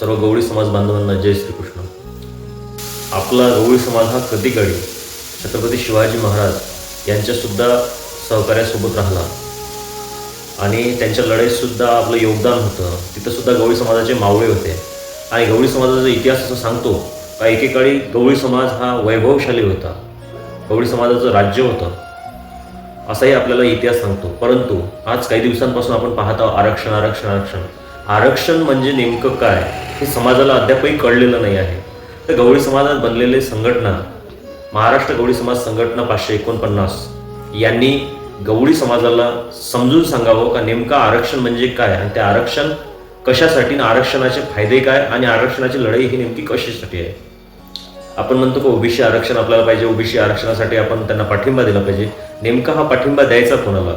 सर्व गवळी समाज बांधवांना जय श्रीकृष्ण. आपला गवळी समाज हा कधी काळी छत्रपती शिवाजी महाराज यांच्यासुद्धा सहकार्यासोबत राहिला. आणि त्यांच्या लढाईतसुद्धा आपलं योगदान होतं. तिथंसुद्धा गवळी समाजाचे मावळे होते. आणि गवळी समाजाचा इतिहास असं सांगतो का एकेकाळी गवळी समाज हा वैभवशाली होता. गवळी समाजाचं राज्य होतं. असाही आपल्याला इतिहास सांगतो. परंतु आज काही दिवसांपासून आपण पाहत आहोत आरक्षण आरक्षण आरक्षण. आरक्षण म्हणजे नेमकं काय हे समाजाला अद्यापही कळलेलं नाही आहे. तर गवळी समाजात बनलेले संघटना महाराष्ट्र गवळी समाज संघटना पाचशे एकोणपन्नास यांनी गवळी समाजाला समजून सांगावं का नेमकं आरक्षण म्हणजे काय आणि ते आरक्षण कशासाठी आरक्षणाचे फायदे काय आणि आरक्षणाची लढाई ही नेमकी कशासाठी आहे? आपण म्हणतो की ओबीसी आरक्षण आपल्याला पाहिजे ओबीसी आरक्षणासाठी आपण त्यांना पाठिंबा दिला पाहिजे. नेमका हा पाठिंबा द्यायचा कोणाला?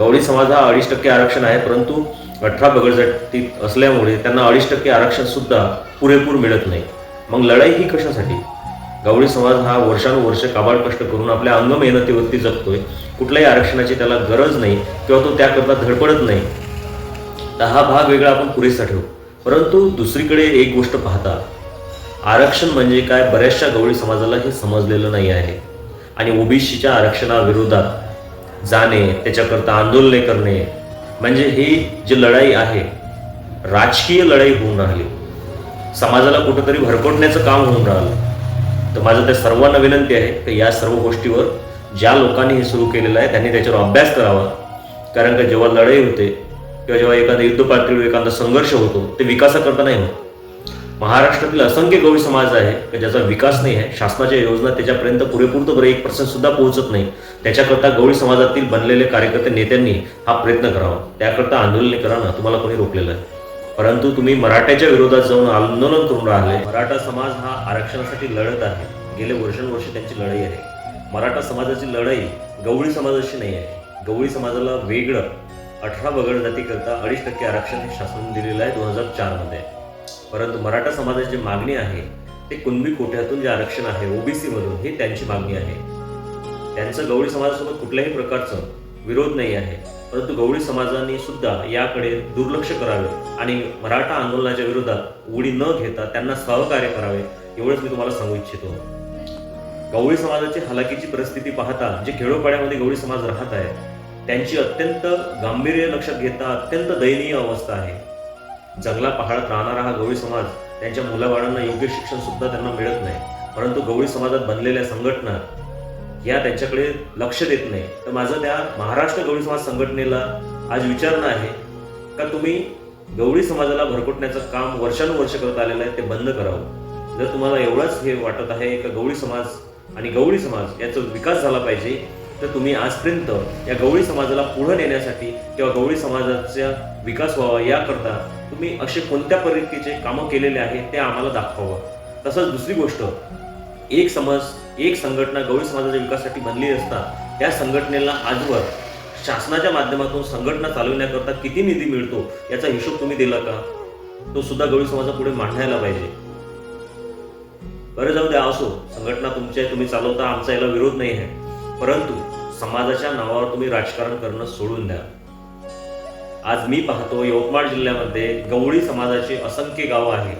गवळी समाज हा अडीच टक्के आरक्षण आहे परंतु अठरा बगडजातीत असल्यामुळे त्यांना अडीच टक्के आरक्षण सुद्धा पुरेपूर मिळत नाही. मग लढाई ही कशासाठी? गवळी समाज हा वर्षानुवर्ष काबाड कष्ट करून आपल्या अंग मेहनतीवरती जगतोय. कुठल्याही आरक्षणाची त्याला गरज नाही किंवा तो त्याकरता धडपडत नाही. तर हा भाग वेगळा आपण पुरेसा ठेवू. परंतु दुसरीकडे एक गोष्ट पाहता. आरक्षण म्हणजे काय बऱ्याचशा गवळी समाजाला हे समजलेलं नाही आहे. आणि ओबीसीच्या आरक्षणाविरोधात जाणे त्याच्याकरता आंदोलने करणे म्हणजे ही जी लढाई आहे राजकीय लढाई होऊन राहिली. समाजाला कुठंतरी भरकटण्याचं काम होऊन राहिलं. तर माझं त्या सर्वांना विनंती आहे की या सर्व गोष्टीवर ज्या लोकांनी हे सुरू केलेलं आहे त्यांनी त्याच्यावर अभ्यास करावा. कारण का जेव्हा लढाई होते किंवा जेव्हा एखाद्या युद्ध पातळीवर एखादा संघर्ष होतो ते विकासाकरता नाही होत. महाराष्ट्रातील असंख्य गवळी समाज आहे की ज्याचा विकास नाही आहे शासनाच्या योजना त्याच्यापर्यंत पुरेपूर तर बरं एक पर्सेंट सुद्धा पोहोचत नाही. त्याच्याकरता गवळी समाजातील बनलेले कार्यकर्ते नेत्यांनी हा प्रयत्न करावा. त्याकरता आंदोलने करा ना तुम्हाला कोणी रोखलेलं आहे परंतु तुम्ही मराठ्याच्या विरोधात जाऊन आंदोलन करून राहिले. मराठा समाज हा आरक्षणासाठी लढत आहे. गेले वर्षानुवर्ष त्यांची लढाई आहे. मराठा समाजाची लढाई गवळी समाजाची नाही आहे. गवळी समाजाला वेगळं अठरा वगळ जातीकरता अडीच टक्के आरक्षण हे शासन दिलेलं आहे दोन हजार चारमध्ये. परंतु मराठा समाजाची जी मागणी आहे ते कुणबी कोट्यातून जे आरक्षण आहे ओबीसी मधून हे त्यांची मागणी आहे. त्यांचं गवळी समाजासोबत कुठल्याही प्रकारचं विरोध नाही आहे. परंतु गवळी समाजाने सुद्धा याकडे दुर्लक्ष करावे आणि मराठा आंदोलनाच्या विरोधात उडी न घेता त्यांना सहकार्य करावे एवढंच मी तुम्हाला सांगू इच्छितो. गवळी समाजाची हलाकीची परिस्थिती पाहता जे खेडोपाड्यामध्ये गवळी समाज राहत आहे त्यांची अत्यंत गांभीर्य लक्षात घेता अत्यंत दयनीय अवस्था आहे. जंगला पहाडात राहणारा हा गवळी समाज त्यांच्या मुलाबाळांना योग्य शिक्षण सुद्धा त्यांना मिळत नाही. परंतु गवळी समाजात बनलेल्या संघटना या त्यांच्याकडे लक्ष देत नाही. तर माझं त्या महाराष्ट्र गवळी समाज संघटनेला आज विचारणं आहे का तुम्ही गवळी समाजाला भरकटण्याचं काम वर्षानुवर्ष करत आलेलं आहे ते बंद करावं? जर तुम्हाला एवढंच हे वाटत आहे का गवळी समाज आणि गवळी समाज याचा विकास झाला पाहिजे तर तुम्ही आजपर्यंत या गवळी समाजाला पुढे नेण्यासाठी किंवा गवळी समाजाचा विकास व्हावा याकरता तुम्ही असे कोणत्या पद्धतीचे कामं केलेले आहे ते आम्हाला दाखवावं. तसंच दुसरी गोष्ट एक समाज एक संघटना गवळी समाजाच्या विकासासाठी बनली असता त्या संघटनेला आजवर शासनाच्या माध्यमातून संघटना चालवण्याकरता किती निधी मिळतो याचा हिशोब तुम्ही दिला का? तो सुद्धा गवळी समाजा पुढे मांडायला पाहिजे. बरं जाऊ द्या असो. संघटना तुमच्या तुम्ही चालवता आमचा याला विरोध नाही आहे. परंतु समाजाच्या नावावर तुम्ही राजकारण करणं सोडून द्या. आज मी पाहतो यवतमाळ जिल्ह्यामध्ये गवळी समाजाचे असंख्य गावं आहेत.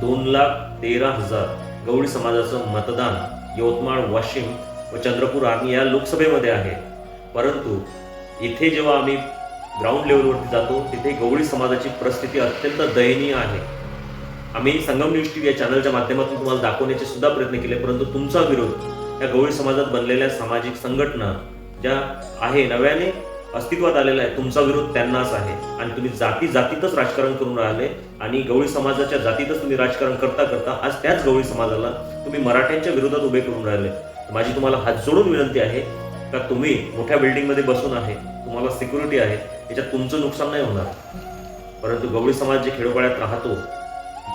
दोन लाख तेरा हजार गवळी समाजाचं मतदान यवतमाळ वाशिम व चंद्रपूर आणि या लोकसभेमध्ये आहे. परंतु इथे जेव्हा आम्ही ग्राउंड लेवलवरती जातो तिथे गवळी समाजाची परिस्थिती अत्यंत दयनीय आहे. आम्ही संगम न्यूज टीव्ही या चॅनलच्या माध्यमातून तुम्हाला दाखवण्याचे सुद्धा प्रयत्न केले परंतु तुमचा विरोध या गवळी समाजात बनलेल्या सामाजिक संघटना ज्या आहे नव्याने अस्तित्वात आलेला आहे तुमचा विरोध त्यांनाच आहे. आणि तुम्ही जाती जातीतच राजकारण करून राहिले आणि गवळी समाजाच्या जातीतच तुम्ही राजकारण करता करता आज त्याच गवळी समाजाला तुम्ही मराठ्यांच्या विरोधात उभे करून राहिले. माझी तुम्हाला हात जोडून विनंती आहे का तुम्ही मोठ्या बिल्डिंगमध्ये बसून आहे तुम्हाला सिक्युरिटी आहे याच्यात तुमचं नुकसान नाही होणार. परंतु गवळी समाज जे खेडोपाड्यात राहतो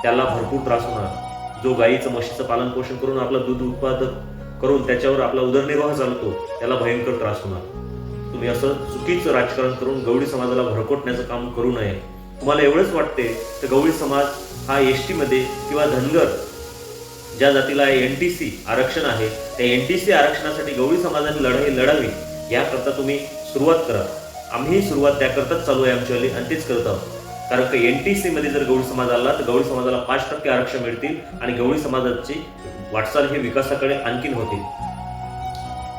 त्याला भरपूर त्रास होणार. जो गाईचं म्हशीचं पालन पोषण करून आपलं दूध उत्पादक करून त्याच्यावर आपला उदरनिर्वाह चालतो त्याला भयंकर त्रास होणार. तुम्ही असं चुकीचं राजकारण करून गवळी समाजाला भरकोटण्याचं काम करू नये. तुम्हाला एवढंच वाटते तर गवळी समाज हा एस टीमध्ये किंवा धनगर ज्या जातीला एन टी सी आरक्षण आहे त्या एन टी सी आरक्षणासाठी गवळी समाजाने लढाई लढावी याकरता तुम्ही सुरुवात करा. आम्ही सुरुवात त्याकरताच चालू आहे आमच्यावाली आणि तेच करत आहोत. कारण का एन टी सी मध्ये जर गवळी समाज आला तर गवळी समाजाला पाच टक्के आरक्षण मिळतील आणि गवळी समाजाची वाटचाल ही विकासाकडे आणखीन होतील.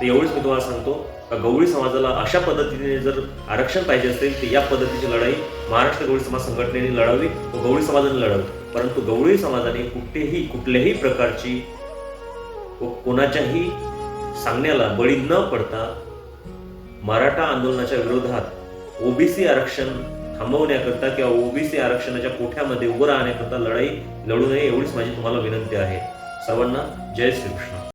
तर एवढीच मी तुम्हाला सांगतो का गवळी समाजाला अशा पद्धतीने जर आरक्षण पाहिजे असेल तर या पद्धतीची लढाई महाराष्ट्र गवळी समाज संघटनेने लढावी व गवळी समाजाने लढावी. परंतु गवळी समाजाने कुठेही कुठल्याही प्रकारची व कोणाच्याही सांगण्याला बळी न पडता मराठा आंदोलनाच्या विरोधात ओबीसी आरक्षण थांबवण्याकरता किंवा ओबीसी आरक्षणाच्या कोठ्यामध्ये उभं राहण्याकरता लढाई लढू नये एवढीच माझी तुम्हाला विनंती आहे. सर्वांना जय श्रीकृष्ण.